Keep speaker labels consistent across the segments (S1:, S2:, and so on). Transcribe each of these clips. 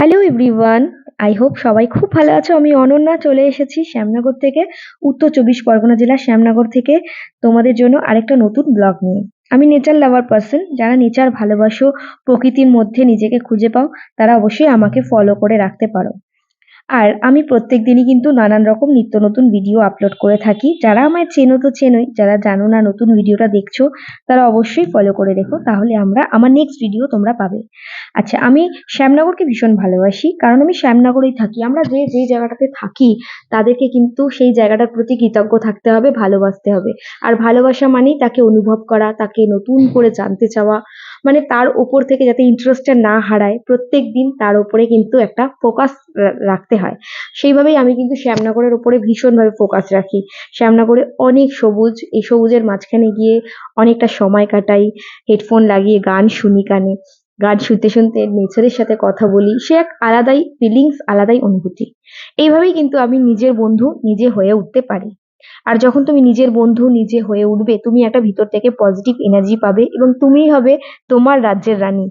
S1: Hello everyone I hope সবাই খুব ভালো আছো। আমি অনন্যা চলে এসেছি শ্যামনগর থেকে, উত্তর চব্বিশ পরগনা জেলার শ্যামনগর থেকে তোমাদের জন্য আরেকটা নতুন ব্লগ নিয়ে। আমি নেচার লাভার পার্সন। যারা নেচার ভালোবাসো, প্রকৃতির মধ্যে নিজেকে খুঁজে পাও, তারা অবশ্যই আমাকে ফলো করে রাখতে পারো। আর আমি প্রত্যেক দিনই কিন্তু নানান রকম নিত্য নতুন ভিডিও আপলোড করে থাকি। যারা আমায় চেনো তো চেনোই, যারা জানো না নতুন ভিডিওটা দেখছ, তারা অবশ্যই ফলো করে রেখো তাহলে আমরা আমার নেক্সট ভিডিও তোমরা পাবে। আচ্ছা আমি শ্যামনগরকে ভীষণ ভালোবাসি, কারণ আমি শ্যামনগরেই থাকি। আমরা যে যে জায়গাটাতে থাকি, তাদেরকে কিন্তু সেই জায়গাটার প্রতি কৃতজ্ঞ থাকতে হবে, ভালোবাসতে হবে। আর ভালোবাসা মানেই তাকে অনুভব করা, তাকে নতুন করে জানতে চাওয়া মানে তার ওপর থেকে যাতে ইন্টারেস্টটা না হারায় প্রত্যেক দিন তার ওপরে কিন্তু একটা ফোকাস রাখতে হয়। সেইভাবেই আমি কিন্তু শ্যামনগরের ওপরে ভীষণভাবে ফোকাস রাখি। শ্যামনগরে অনেক সবুজ, এই সবুজের মাঝখানে গিয়ে অনেকটা সময় কাটাই হেডফোন লাগিয়ে গান শুনি কানে। গান শুনতে শুনতে নেচারের সাথে কথা বলি, সে এক আলাদাই ফিলিংস আলাদাই অনুভূতি। এইভাবেই কিন্তু আমি নিজের বন্ধু নিজে হয়ে উঠতে পারি। আর যখন তুমি নিজের বন্ধু নিজে হয়ে উঠবে, তুমি একটা ভিতর থেকে পজিটিভ এনার্জি পাবে এবং তুমিই হবে তোমার রাজ্যের রানী।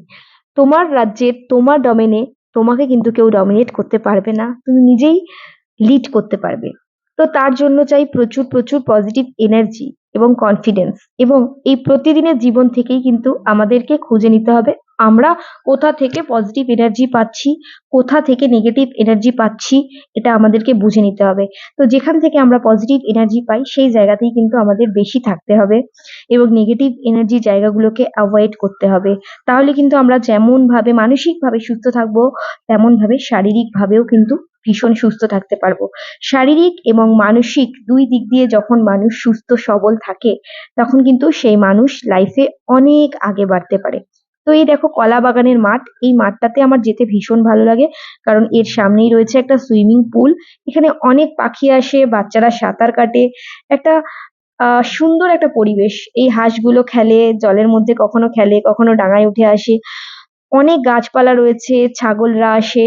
S1: তোমার রাজ্যের, তোমার ডমেনে তোমাকে কিন্তু কেউ ডমিনেট করতে পারবে না, তুমি নিজেই লিড করতে পারবে। তো তার জন্য চাই প্রচুর প্রচুর পজিটিভ এনার্জি এবং কনফিডেন্স এবং এই প্রতিদিনের জীবন থেকেই কিন্তু আমাদেরকে খুঁজে নিতে হবে। আমরা কোথা থেকে পজিটিভ এনার্জি পাচ্ছি, কোথা থেকে নেগেটিভ এনার্জি পাচ্ছি, এটা আমাদেরকে বুঝে নিতে হবে। তো যেখান থেকে আমরা পজিটিভ এনার্জি পাই, সেই জায়গাতেই কিন্তু আমাদের বেশি থাকতে হবে এবং নেগেটিভ এনার্জি জায়গাগুলোকে অ্যাভয়েড করতে হবে। তাহলে কিন্তু আমরা যেমনভাবে মানসিকভাবে সুস্থ থাকব, তেমনভাবে শারীরিকভাবেও কিন্তু ভীষণ সুস্থ থাকতে পারব। শারীরিক এবং মানসিক দুই দিক দিয়ে যখন মানুষ সুস্থ, সবল থাকে, তখন কিন্তু সেই মানুষ লাইফে অনেক আগে বাড়তে পারে। তো এই দেখো কলা বাগানের মাঠ, এই মাঠটাতে আমার যেতে ভীষণ ভালো লাগে, কারণ এর সামনেই রয়েছে একটা সুইমিং পুল এখানে অনেক পাখি আসে, বাচ্চারা সাঁতার কাটে, একটা সুন্দর একটা পরিবেশ। এই হাঁসগুলো খেলে, জলের মধ্যে কখনো খেলে, কখনো ডাঙায় উঠে আসে। অনেক গাছপালা রয়েছে, ছাগলরা আসে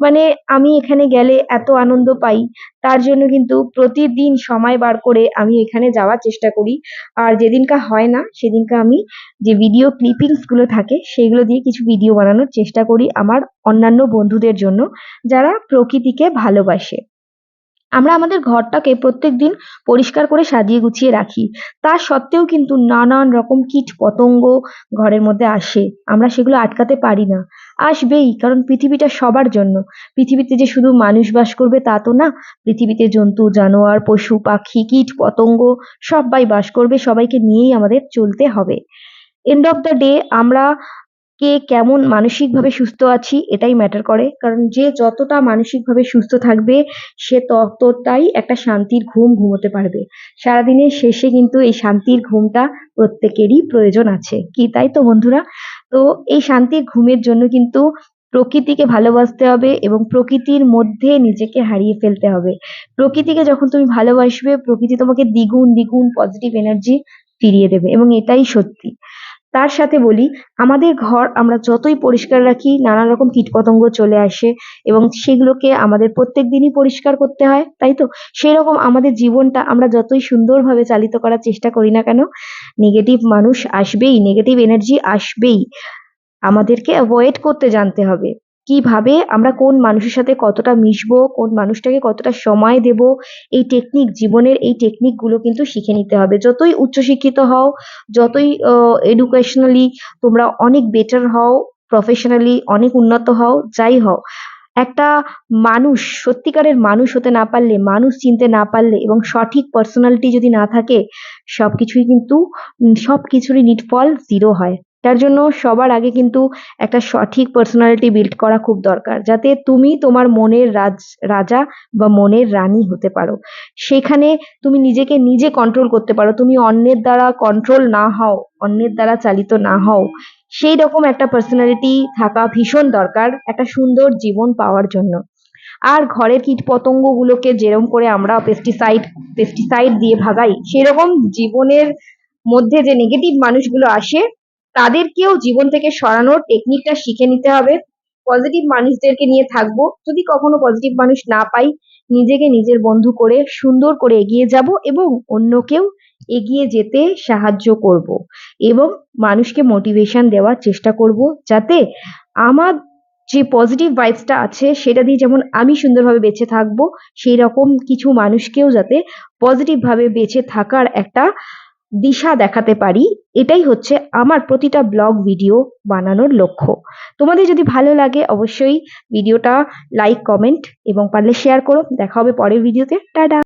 S1: মানে আমি এখানে গেলে এত আনন্দ পাই, তার জন্য কিন্তু প্রতিদিন সময় বার করে আমি এখানে যাওয়ার চেষ্টা করি। আর যেদিনকা হয় না, সেদিনকা আমি যে ভিডিও ক্লিপিংসগুলো থাকে, সেগুলো দিয়ে কিছু ভিডিও বানানোর চেষ্টা করি আমার অন্যান্য বন্ধুদের জন্য, যারা প্রকৃতিকে ভালোবাসে। আমরা আমাদের ঘরটাকে প্রত্যেক দিন পরিষ্কার করে সাজিয়ে গুছিয়ে রাখি। তা সত্ত্বেও কিন্তু নানান রকম কীট পতঙ্গ ঘরের মধ্যে আসে, আমরা সেগুলো আটকাতে পারি না। আসবেই, কারণ পৃথিবীটা সবার জন্য। পৃথিবীতে যে শুধু মানুষ বাস করবে তা তো না। পৃথিবীতে জন্তু, জানোয়ার, পশু, পাখি, কীট, পতঙ্গ সবাই বাস করবে, সবাইকে নিয়েই আমাদের চলতে হবে। এন্ড অফ দ্য ডে আমরা কে কেমন মানসিকভাবে সুস্থ আছি, এটাই ম্যাটার করে। কারণ যে যতটা মানসিকভাবে সুস্থ থাকবে, সে ততটাই একটা শান্তির ঘুম ঘুমোতে পারবে। সারাদিনের শেষে কিন্তু এই শান্তির ঘুমটা প্রত্যেকেরই প্রয়োজন আছে। কি তাই তো বন্ধুরা? তো এই শান্তির ঘুমের জন্য কিন্তু প্রকৃতিকে ভালোবাসতে হবে এবং প্রকৃতির মধ্যে নিজেকে হারিয়ে ফেলতে হবে। প্রকৃতিকে যখন তুমি ভালোবাসবে, প্রকৃতি তোমাকে দ্বিগুণ দ্বিগুণ পজিটিভ এনার্জি ফিরিয়ে দেবে এবং এটাই সত্যি। তার সাথে বলি, আমাদের ঘর আমরা যতই পরিষ্কার রাখি, নানা রকম কীটপতঙ্গ চলে আসে এবং সেগুলোকে আমাদের প্রত্যেক দিনই পরিষ্কার করতে হয়, তাই তো? সেরকম আমাদের জীবনটা আমরা যতই সুন্দরভাবে চালিত করার চেষ্টা করি না কেন নেগেটিভ মানুষ আসবেই নেগেটিভ এনার্জি আসবেই। আমাদেরকে অ্যাভয়েড করতে জানতে হবে। কীভাবে আমরা কোন মানুষের সাথে কতটা মিশবো, কোন মানুষটাকে কতটা সময় দেব, এই টেকনিক জীবনের এই টেকনিকগুলো কিন্তু শিখে নিতে হবে। যতই উচ্চশিক্ষিত হও, যতই এডুকেশনালি তোমরা অনেক বেটার হও প্রফেশনালি অনেক উন্নত হও, যাই হও, একটা মানুষ, সত্যিকারের মানুষ হতে না পারলে, মানুষ চিনতে না পারলে এবং সঠিক পার্সোনালিটি যদি না থাকে সব কিছুই কিন্তু সব কিছুরই নিটফল জিরো হয়। তার জন্য সবার আগে কিন্তু একটা সঠিক পার্সোনালিটি বিল্ড করা খুব দরকার। যাতে তুমি তোমার মনের রাজ, রাজা বা মনের রানী হতে পারো। সেখানে তুমি নিজেকে নিজে কন্ট্রোল করতে পারো। তুমি অন্যের দ্বারা কন্ট্রোল না হও, অন্যের দ্বারা চালিত না হও। সেই রকম একটা পার্সোনালিটি থাকা ভীষণ দরকার একটা সুন্দর জীবন পাওয়ার জন্য। আর ঘরের কীট পতঙ্গগুলোকে যেরকম করে আমরা পেস্টিসাইড পেস্টিসাইড দিয়ে ভাগাই, সেরকম জীবনের মধ্যে যে নেগেটিভ মানুষগুলো আসে তাদেরকেও জীবন থেকে সরানোর টেকনিকটা শিখে নিতে হবে। পজিটিভ মানুষদেরকে নিয়ে থাকব। যদি কখনো পজিটিভ মানুষ না পাই, নিজেকে নিজের বন্ধু করে, সুন্দর করে এগিয়ে যাব এবং অন্যকেও এগিয়ে যেতে সাহায্য করব এবং মানুষকে মোটিভেশন দেওয়ার চেষ্টা করব যাতে আমার যে পজিটিভ ভাইবসটা আছে, সেটা দিয়ে যেমন আমি সুন্দরভাবে বেঁচে থাকব সেই রকম কিছু মানুষকেও যাতে পজিটিভভাবে বেঁচে থাকার একটা দিশা দেখাতে পারি। এটাই হচ্ছে আমার প্রতিটা ব্লগ ভিডিও বানানোর লক্ষ্য। তোমাদের যদি ভালো লাগে অবশ্যই ভিডিওটা লাইক কমেন্ট এবং পারলে শেয়ার করো। দেখা হবে পরের ভিডিওতে। টাটা!